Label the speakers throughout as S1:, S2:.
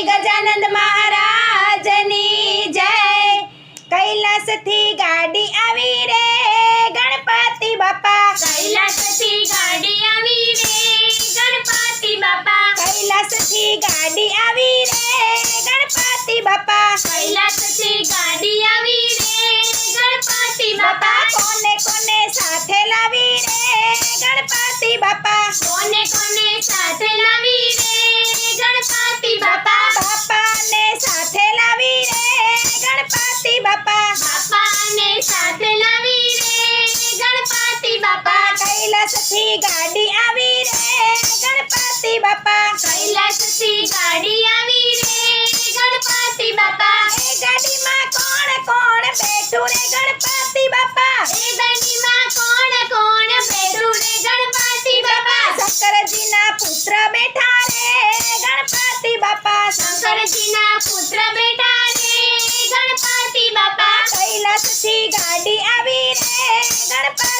S1: ગજાનંદ મહારાજની જય કૈલાસથી ગાડી આવી રે ગણપતિ બાપા
S2: કૈલાસથી ગાડી આવી રે ગણપતિ બાપા
S1: કૈલાસથી ગાડી આવી રે ગણપતિ બાપા
S2: કૈલાસથી ગાડી આવી રે ગણપતિ
S1: બાપા
S2: બાપા
S1: કોને કોને સાથે લાવી રે ગણપતિ બાપા
S2: કોને કોને સાથે લાવી
S1: કૈલાસથી ગાડી આવી રે ગણપતિ બાપા
S2: કૈલાસથી ગાડી આવી રે ગણપતિ બાપા
S1: એ ગાડીમાં કોણ કોણ બેઠું રે ગણપતિ બાપા
S2: એ ગાડીમાં કોણ કોણ બેઠું રે ગણપતિ બાપા
S1: શંકરજીના પુત્ર બેઠા રે ગણપતિ બાપા
S2: શંકરજીના પુત્ર બેઠા રે ગણપતિ બાપા
S1: કૈલાસથી ગાડી આવી રે ગણપતિ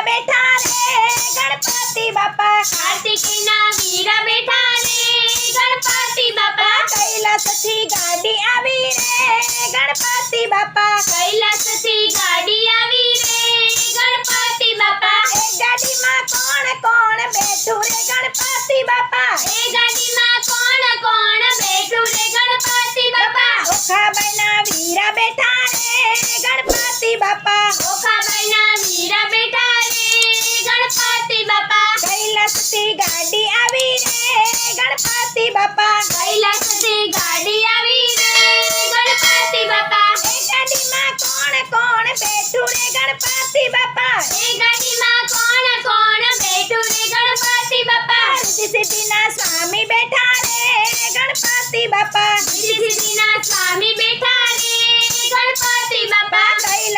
S1: बैठा रे गणपति बापा।
S2: कार्तिकी ना वीरा बैठा रे गणपति
S1: बापा। कैलास थी गाड़ी आवी रे गणपति बापा।
S2: कैलास थी गाड़ी आवी रे गणपति बापा। ए
S1: गाड़ी में कौन कौन बैठू रे
S2: गणपति बापा। ए गणपति बापा। कैलाश
S1: गाड़ी आवी रे गणपति बापा। कैलाश
S2: गाड़ी आवी रे गणपति बापा। ए
S1: गाड़ी में कौन कौन बैठू रे गणपति बापा?
S2: ए गाड़ी में कौन कौन बैठू रे गणपति
S1: बापा? सिद्धि सिद्धि स्वामी बैठा रे गणपति
S2: बापा। सिद्धि सिद्धि स्वामी बैठा બાપા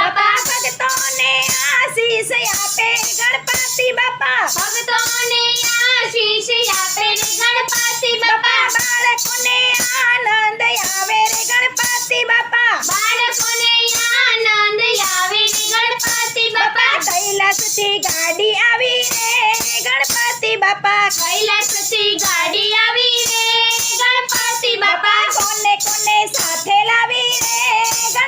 S2: ગણપતિ બાપા
S1: ભક્તોને આશીષ આપે ગણપતિ બાપા
S2: ભક્તોને આશીષ આપે રે ગણપતિ બાપા
S1: બાળકોને આનંદ આવે રે ગણપતિ બાપા
S2: બાળકોને આનંદ આવે રે ગણપતિ બાપા
S1: કૈલાસથી ગાડી આવી રે ગણપતિ બાપા
S2: કૈલાસથી ગાડી આવી રે ગણપતિ બાપા
S1: કોને કોને સાથે લાવી રે